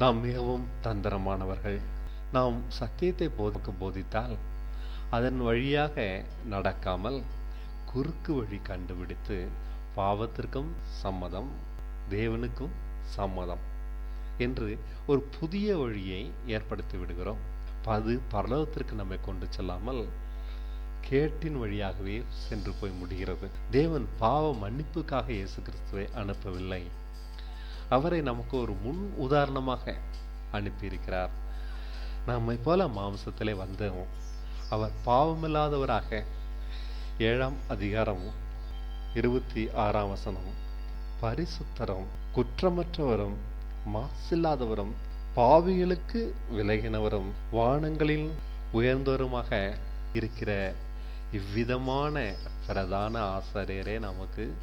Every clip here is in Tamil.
நாம் மிகவும் தந்திரமானவர்கள். நாம் சத்தியத்தை போதுக்கு போதித்தால் அதன் வழியாக நடக்காமல் குறுக்கு வழி கண்டுபிடித்து பாவத்திற்கும் சம்மதம் தேவனுக்கும் சம்மதம் என்று ஒரு புதிய வழியை ஏற்படுத்தி விடுகிறோம். அது பரலோகத்திற்கு நம்மை கொண்டு செல்லாமல் கேட்டின் வழியாகவே சென்று போய் முடிகிறது. தேவன் பாவ மன்னிப்புக்காக இயேசு கிறிஸ்துவை அனுப்பவில்லை. அவரை நமக்கு ஒரு முன் உதாரணமாக அனுப்பியிருக்கிறார். நம்மை போல மாம்சத்திலே வந்தோம் அவர் பாவமில்லாதவராக. ஏழாம் அதிகாரம் இருபத்தி ஆறாம் வசனம். பரிசுத்தரும் குற்றமற்றவரும் மாசில்லாதவரும் பாவிகளுக்கு விலகினவரும் வானங்களில் உயர்ந்தவருமாக இருக்கிற இவ்விதமான பிரதான ஆசிரியரே நமக்கு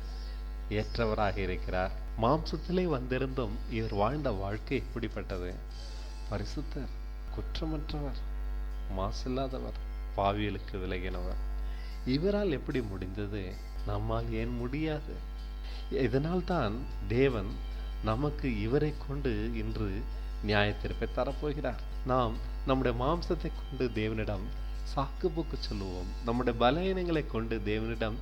ஏற்றவராக இருக்கிறார். மாம்சத்திலே வந்திருந்தும் இவர் வாழ்ந்த வாழ்க்கை எப்படிப்பட்டது பரிசுத்தர் குற்றமற்றவர் மாசில்லாதவர் பாவியலுக்கு விலகினவர். இவரால் எப்படி முடிந்தது? நம்மால் ஏன் முடியாது? இதனால் தான் தேவன் நமக்கு இவரை கொண்டு இன்று நியாயத்தீர்ப்பை தரப்போகிறார். நாம் நம்முடைய மாம்சத்தை கொண்டு தேவனிடம் சாக்கு போக்கு சொல்லுவோம். நம்முடைய பலவீனங்களை கொண்டு தேவனிடம்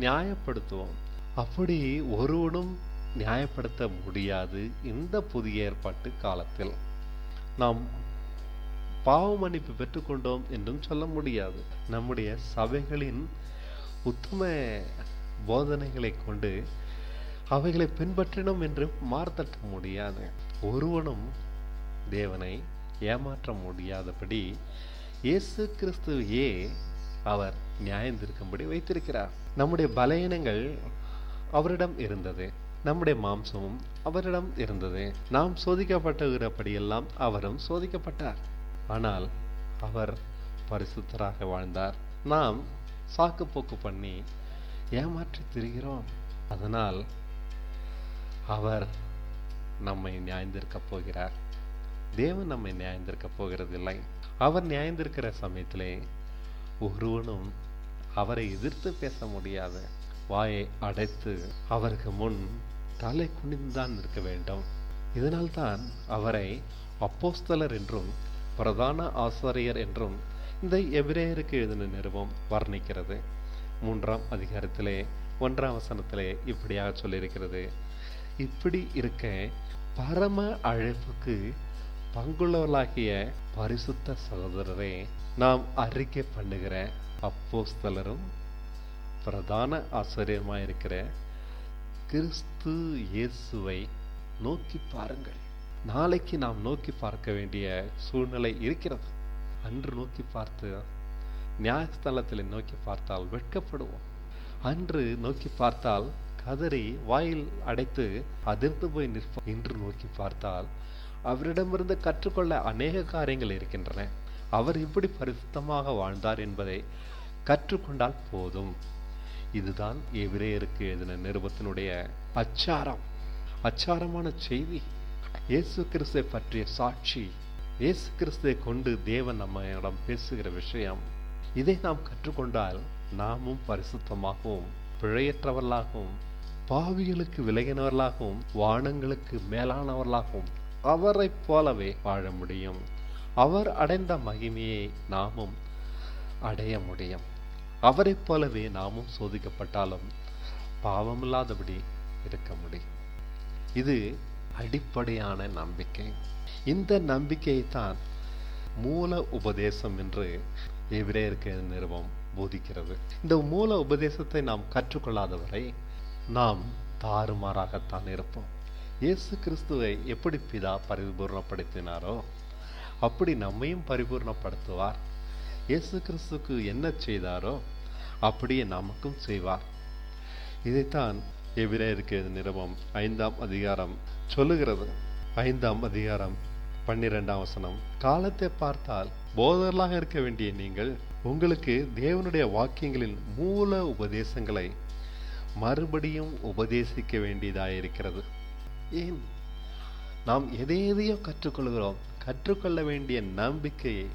நியாயப்படுத்துவோம். அப்படி ஒருவனும் நியாயப்படுத்த முடியாது இந்த புதிய ஏற்பாட்டு காலத்தில். நாம் பாவ மன்னிப்பு பெற்றுக்கொண்டோம் என்றும் சொல்ல முடியாது. நம்முடைய சபைகளின் உத்தம போதனைகளை கொண்டு அவைகளை பின்பற்றினோம் என்று மார்த்தட்ட முடியாது. ஒருவனும் தேவனை ஏமாற்ற முடியாதபடி இயேசு கிறிஸ்துவையே அவர் நியாயந்திருக்கும்படி வைத்திருக்கிறார். நம்முடைய பலவீனங்கள் அவரிடம் இருந்தது. நம்முடைய மாம்சமும் அவரிடம் இருந்தது. நாம் சோதிக்கப்பட்டுகிறபடியெல்லாம் அவரும் சோதிக்கப்பட்டார். ஆனால் அவர் பரிசுத்தராக வாழ்ந்தார். நாம் சாக்கு போக்கு பண்ணி ஏமாற்றி திரிகிறோம். அதனால் அவர் நம்மை நியாயந்திருக்கப் போகிறார். தேவன் நம்மை நியாயந்திருக்கப் போகிறதில்லை. அவர் நியாயந்திருக்கிற சமயத்திலே ஒருவனும் அவரை எதிர்த்து பேச முடியாது. வாயை அடைத்து அவருக்கு முன் தலை குனிந்துதான் இருக்க வேண்டும். இதனால்தான் அவரை அப்போஸ்தலர் என்றும் பிரதான ஆசிரியர் என்றும் இந்த எபிரேயருக்கு எழுதின நிறுவம் வர்ணிக்கிறது. மூன்றாம் அதிகாரத்திலே ஒன்றாம் வசனத்திலே இப்படியாக சொல்லியிருக்கிறது. இப்படி இருக்க பரம அழைப்புக்கு பங்குள்ளவர்களாகிய பரிசுத்த சகோதரரே நாம் அறிக்கை பண்ணுகிற அப்போஸ்தலரும் பிரதான ஆசிரியருமாயிருக்கிற கிறிஸ்து இயேசுவை நோக்கி பாருங்கள். நாளைக்கு நாம் நோக்கி பார்க்க வேண்டிய சூழ்நிலை இருக்கிறது. அன்று நோக்கி பார்த்து நியாயஸ்தலத்தில் நோக்கி பார்த்தால் வெட்கப்படுவோம். அன்று நோக்கி பார்த்தால் கதறி வாயில் அடைத்து அதிர்ந்து போய் நிற்போம். இன்று நோக்கி பார்த்தால் அவரிடமிருந்து கற்றுக்கொள்ள அநேக காரியங்கள் இருக்கின்றன. அவர் இப்படி பரிசுத்தமாக வாழ்ந்தார் என்பதை கற்றுக்கொண்டால் போதும். இதுதான் எபிரேயருக்கு எழுதின நிருபத்தினுடைய அச்சாரம். அச்சாரமான செய்தி. இயேசு கிறிஸ்துவை பற்றிய சாட்சி. இயேசு கிறிஸ்துவை கொண்டு தேவன் நம்மிடம் பேசுகிற விஷயம். இதை நாம் கற்றுக்கொண்டால் நாமும் பரிசுத்தமாகவும் பிழையற்றவர்களாகவும் பாவிகளுக்கு விலகினவர்களாகவும் வானங்களுக்கு மேலானவர்களாகவும் அவரைப் போலவே வாழ முடியும். அவர் அடைந்த மகிமையை நாமும் அடைய முடியும். அவரைப் போலவே நாமும் சோதிக்கப்பட்டாலும் பாவமில்லாதபடி இருக்க முடியும். இது அடிப்படையான நம்பிக்கை. இந்த நம்பிக்கையை தான் மூல உபதேசம் என்று எபிரேயருக்கு நிறுவம் போதிக்கிறது. இந்த மூல உபதேசத்தை நாம் கற்றுக்கொள்ளாதவரை நாம் தாறுமாறாகத்தான் இருப்போம். இயேசு கிறிஸ்துவை எப்படி பிதா பரிபூர்ணப்படுத்தினாரோ அப்படி நம்மையும் பரிபூர்ணப்படுத்துவார். இயேசு கிறிஸ்துக்கு என்ன செய்தாரோ அப்படியே நமக்கும் செய்வார். இதைத்தான் எபிரேயருக்கு நிறுவம் ஐந்தாம் அதிகாரம் சொல்லுகிறது. ஐந்தாம் அதிகாரம் பன்னிரெண்டாம் வசனம். காலத்தை பார்த்தால் போதர்களாக இருக்க வேண்டிய நீங்கள் உங்களுக்கு தேவனுடைய வாக்கியங்களின் மூல உபதேசங்களை மறுபடியும் உபதேசிக்க வேண்டியதாயிருக்கிறது. ஏன்? நாம் எதை எதையோ கற்றுக்கொள்கிறோம். கற்றுக்கொள்ள வேண்டிய நம்பிக்கையை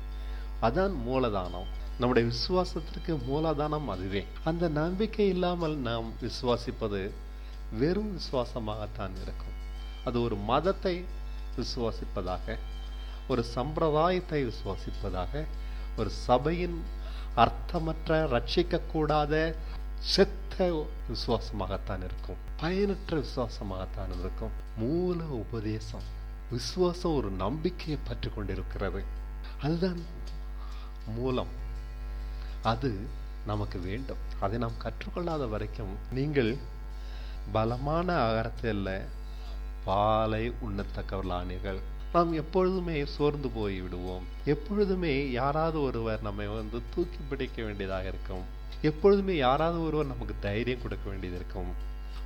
அதான் மூலதானம். நம்முடைய விசுவாசத்திற்கு மூலாதானம் அதுவே. அந்த நம்பிக்கை இல்லாமல் நாம் விசுவாசிப்பது வெறும் விசுவாசமாகத்தான் இருக்கும். அது ஒரு மதத்தை விசுவாசிப்பதாக ஒரு சம்பிரதாயத்தை விசுவாசிப்பதாக ஒரு சபையின் அர்த்தமற்ற ரட்சிக்கக்கூடாத செத்த விசுவாசமாகத்தான் இருக்கும். பயனற்ற விசுவாசமாகத்தான் இருக்கும். மூல உபதேசம் விசுவாசம் ஒரு நம்பிக்கையை பற்றி கொண்டிருக்கிறது அதுதான் மூலம். அது நமக்கு வேண்டும். அதை நாம் கற்றுக்கொள்ளாத வரைக்கும் நீங்கள் பலமான ஆகாரத்தில் பாலை உண்ணத்தக்கவர்களானீர்கள். நாம் எப்பொழுதுமே சோர்ந்து போய் விடுவோம் எப்பொழுதுமே யாராவது ஒருவர் நம்மை வந்து தூக்கி பிடிக்க வேண்டியதாக இருக்கும். எப்பொழுதுமே யாராவது ஒருவர் நமக்கு தைரியம் கொடுக்க வேண்டியது இருக்கும்.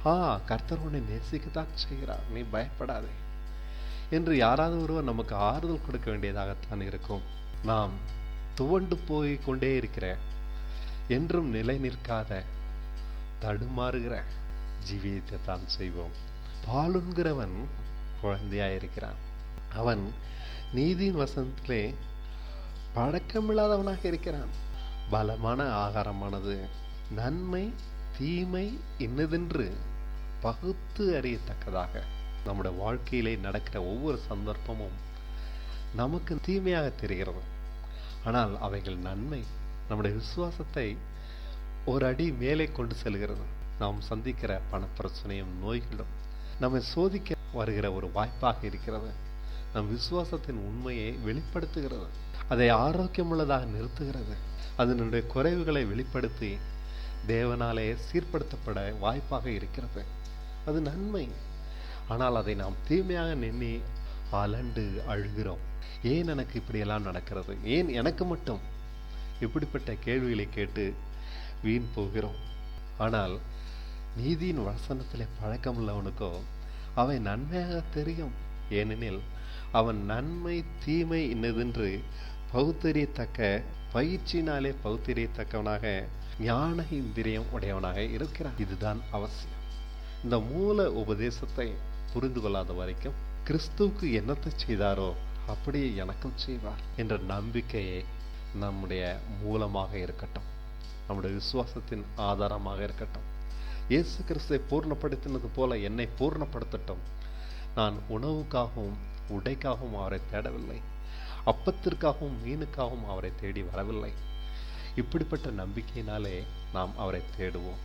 ஆ கர்த்தர் உன்னை நேசிக்கத்தான் செய்கிறார். நீ பயப்படாதே என்று யாராவது ஒருவர் நமக்கு ஆறுதல் கொடுக்க வேண்டியதாகத்தான் இருக்கும். நாம் துவண்டு போய் கொண்டே இருக்கிற என்றும் நிலை நிற்காத தடுமாறுகிற ஜீவியத்தை தான் செய்வோம். பாலுன்கிறவன் குழந்தையாயிருக்கிறான் அவன் நீதியின் வசனத்திலே பழக்கமில்லாதவனாக இருக்கிறான். பலமான ஆகாரமானது நன்மை தீமை இன்னதென்று பகுத்து அறியத்தக்கதாக நம்முடைய வாழ்க்கையிலே நடக்கிற ஒவ்வொரு சந்தர்ப்பமும் நமக்கு தீமையாக தெரிகிறது. ஆனால் அவைகள் நன்மை நம்முடைய விசுவாசத்தை ஒரு அடி மேலே கொண்டு செல்கிறது. நாம் சந்திக்கிற பணப்பிரச்சனையும் நோய்களும் நம்மை சோதிக்க வருகிற ஒரு வாய்ப்பாக இருக்கிறது. நம் விசுவாசத்தின் உண்மையை வெளிப்படுத்துகிறது. அதை ஆரோக்கியமுள்ளதாக நிறுத்துகிறது. அதனுடைய குறைவுகளை வெளிப்படுத்தி தேவனாலே சீர்படுத்தப்பட வாய்ப்பாக இருக்கிறது. அது நன்மை. ஆனால் அதை நாம் தீமையாக நின்று அலண்டு அழுகிறோம். ஏன் எனக்கு இப்படியெல்லாம் நடக்கிறது? ஏன் எனக்கு மட்டும்? இப்படிப்பட்ட கேள்விகளை கேட்டு வீண் போகிறோம். ஆனால் நீதியின் வசனத்திலே பழக்கமுள்ளவனுக்கோ அவை நன்மையாக தெரியும். ஏனெனில் அவன் நன்மை தீமை இன்னதென்று பகுத்தறியத்தக்க பயிற்சியினாலே பகுத்தறியத்தக்கவனாக ஞான இந்திரியம் உடையவனாக இருக்கிறான். இதுதான் அவசியம். இந்த மூல உபதேசத்தை புரிந்து கொள்ளாத வரைக்கும் கிறிஸ்துவுக்கு என்னத்தை செய்தாரோ அப்படியே எனக்கும் செய்வார். என்ற நம்பிக்கையே நம்முடைய மூலமாக இருக்கட்டும். நம்முடைய விசுவாசத்தின் ஆதாரமாக இருக்கட்டும். இயேசு கிறிஸ்துவை பூர்ணப்படுத்தினது போல என்னை பூர்ணப்படுத்தட்டும். நான் உணவுக்காகவும் உடைக்காகவும் அவரை தேடவில்லை. அப்பத்திற்காகவும் மீனுக்காகவும் அவரை தேடி வரவில்லை. இப்படிப்பட்ட நம்பிக்கையினாலே நாம் அவரை தேடுவோம்.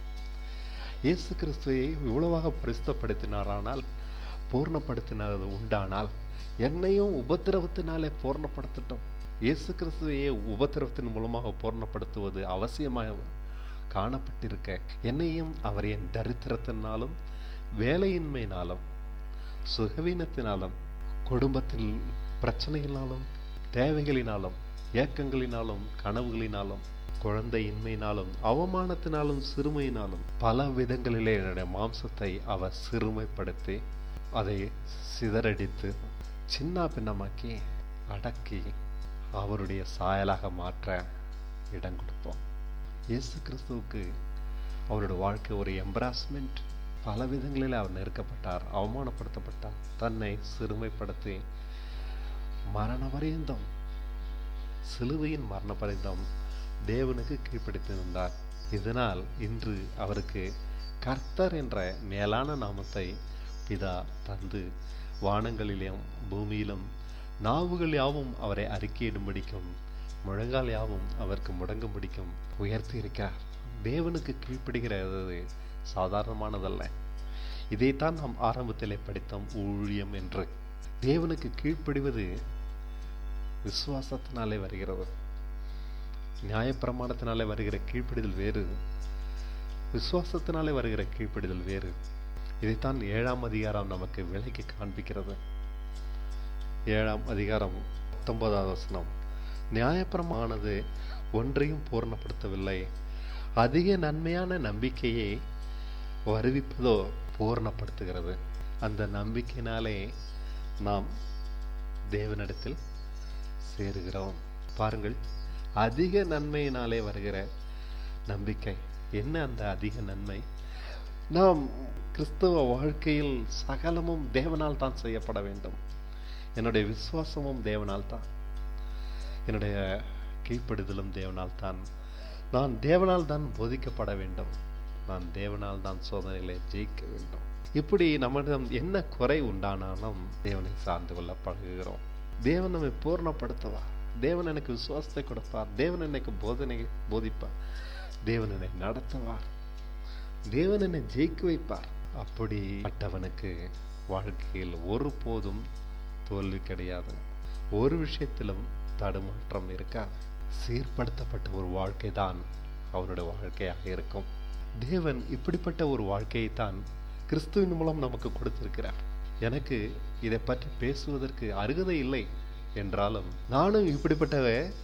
இயேசு கிறிஸ்துவை இவ்வளவாக பரிசுத்தப்படுத்தினாரானால் பூர்ணப்படுத்தினது உண்டானால் என்னையும் உபத்திரவத்தினாலே பூர்ணப்படுத்தட்டும். இயேசு கிறிஸ்துவையே உபத்திரவத்தின் மூலமாக பூர்ணப்படுத்துவது அவசியமாக காணப்பட்டிருக்க. என்னையும் அவர் என் தரித்திரத்தினாலும் வேலையின்மையினாலும் சுகவீனத்தினாலும் குடும்பத்தில் பிரச்சனையினாலும் தேவைகளினாலும் ஏக்கங்களினாலும் கனவுகளினாலும் குழந்தையின்மையினாலும் அவமானத்தினாலும் சிறுமையினாலும் பல விதங்களிலே என்னுடைய மாம்சத்தை அவர் சிறுமைப்படுத்தி அதை சிதறடித்து சின்ன பின்னமாக்கி அடக்கி அவருடைய சாயலாக மாற்ற இடம் கொடுப்போம் இயேசு கிறிஸ்துவுக்கு அவருடைய வாழ்க்கை ஒரு எம்பராஸ்மெண்ட் பல விதங்களில் அவர் நெருக்கப்பட்டார் அவமானப்படுத்தப்பட்டார் தன்னை சிறுமைப்படுத்தி மரண பரியந்தம் சிலுவையின் மரண பரியந்தம் தேவனுக்கு கீழ்ப்படுத்தியிருந்தார் இதனால் இன்று அவருக்கு கர்த்தர் என்ற மேலான நாமத்தை பிதா தந்து வானங்களிலும் பூமியிலும் நாவுகள் யாவும் அவரை அறிக்கையிடும்படிக்கும் முழங்கால் யாவும் அவருக்கு முடங்கும்படிக்கும் உயர்த்தி இருக்கிறார். தேவனுக்கு கீழ்ப்படுகிறது சாதாரணமானதல்ல. இதைத்தான் நாம் ஆரம்பத்திலே படித்தோம் ஊழியம் என்று. தேவனுக்கு கீழ்ப்படிவது விசுவாசத்தினாலே வருகிறது. நியாயப்பிரமாணத்தினாலே வருகிற கீழ்ப்படிதல் வேறு. விசுவாசத்தினாலே வருகிற கீழ்ப்படிதல் வேறு. இதைத்தான் ஏழாம் அதிகாரம் நமக்கு விலைக்கு காண்பிக்கிறது. ஏழாம் அதிகாரம் பத்தொன்பதாவது வசனம். நியாயப்பிரமானது ஒன்றையும் பூர்ணப்படுத்தவில்லை. அதிக நன்மையான நம்பிக்கையை வருவிப்பதோ பூர்ணப்படுத்துகிறது. அந்த நம்பிக்கையினாலே நாம் தேவனிடத்தில் சேருகிறோம். பாருங்கள் அதிக நன்மையினாலே வருகிற நம்பிக்கை. என்ன அந்த அதிக நன்மை? நாம் கிறிஸ்தவ வாழ்க்கையில் சகலமும் தேவனால் தான் செய்யப்பட வேண்டும். என்னுடைய விசுவாசமும் தேவனால் தான். என்னுடைய கீழ்ப்படுதலும் தேவனால் தான். நான் தேவனால் தான் போதிக்கப்பட வேண்டும். நான் தேவனால் தான் சோதனைகளை ஜெயிக்க வேண்டும். இப்படி நம்மிடம் என்ன குறை உண்டானாலும் தேவனை சார்ந்து கொள்ள பழகுகிறோம் தேவன் நம்மை பூர்ணப்படுத்துவா தேவன் எனக்கு விசுவாசத்தை கொடுப்பார். தேவன் எனக்கு போதனை போதிப்பார். தேவன் என்னை நடத்துவார். தேவன் என்னை ஜெயிக்க வைப்பார். அப்படிப்பட்டவனுக்கு வாழ்க்கையில் ஒருபோதும் தோல்வி கிடையாது. ஒரு விஷயத்திலும் தடுமாற்றம் இருக்கா? சீர்படுத்தப்பட்ட ஒரு வாழ்க்கை தான் அவனுடைய வாழ்க்கையாக இருக்கும். தேவன் இப்படிப்பட்ட ஒரு வாழ்க்கையை தான் கிறிஸ்துவின் மூலம் நமக்கு கொடுத்திருக்கிறார். எனக்கு இதை பற்றி பேசுவதற்கு அருகதை இல்லை என்றாலும் நானும் இப்படிப்பட்ட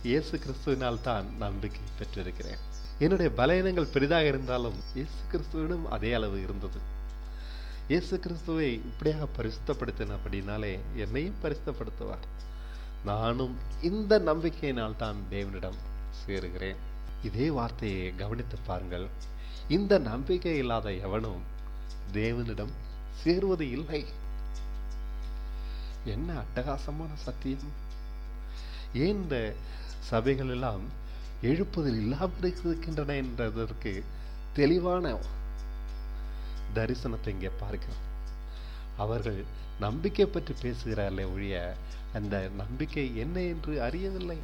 இயேசு கிறிஸ்துவினால் தான் நம்பிக்கை பெற்றிருக்கிறேன். என்னுடைய பலவீனங்கள் பெரிதாக இருந்தாலும் இயேசு கிறிஸ்துவிடம் அதே அளவு இருந்தது. இயேசு கிறிஸ்துவை இப்படியாக பரிசுத்தப்படுத்தினபடினாலே என்னையும் பரிசுத்தப்படுத்துவார். நானும் இந்த நம்பிக்கையினால் தான் தேவனிடம் சேருகிறேன். இதே வார்த்தையை கவனித்து பாருங்கள். இந்த நம்பிக்கை இல்லாத எவனும் தேவனிடம் சேருவது இல்லை. என்ன அட்டகாசமான சத்தியம்? ஏன் இந்த சபைகள் எல்லாம் எழுப்புதல் இல்லாமல் இருக்கின்றன என்றதற்கு தெளிவான தரிசனத்தை இங்கே பார்க்கிறோம். அவர்கள் நம்பிக்கை பற்றி பேசுகிறார்களே ஒழிய அந்த நம்பிக்கை என்ன என்று அறியவில்லை.